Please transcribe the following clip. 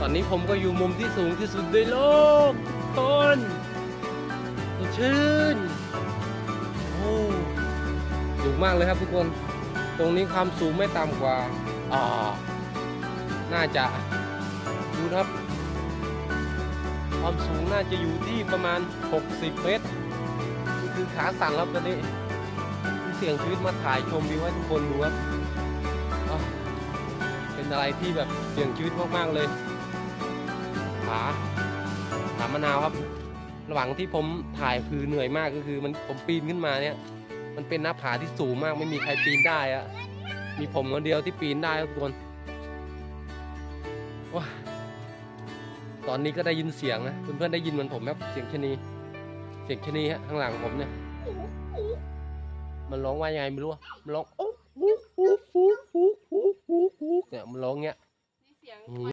ตอนนี้ผมก็อยู่มุมที่สูงที่สุดในโลกทุกคนสดชื่นโอ้สูงมากเลยครับทุกคน ตรงนี้ความสูงไม่ต่ำกว่าอ่าน่าจะดูครับ ความสูงน่าจะอยู่ที่ประมาณ 60 เมตรนี่คือขาสั่นแล้วตอนนี้เสียงชีวิตมาถ่ายชมวิวให้ทุกคนดูครับเป็นอะไรที่แบบเสี่ยงชีวิตมาก ๆ เลย ผาผามะนาวครับ ระหว่างที่ผมถ่ายคือเหนื่อยมากก็คือ มันผมปีนขึ้นมาเนี่ย มันเป็นหน้าผาที่สูงมากไม่มีใครปีนได้อะมีผมคนเดียวที่ปีนได้ครับทุกคนว้าตอนนี้ก็ได้ยินเสียงนะเพื่อนๆได้ยินเหมือนผมไหมครับเสียงชะนี เสียงชะนีฮะข้างหลังผมเนี่ยมันร้องว่ายังไงไม่รู้อะมันร้องโอ้โหเนี่ยมันร้องเงี้ยนี่เสียงอืม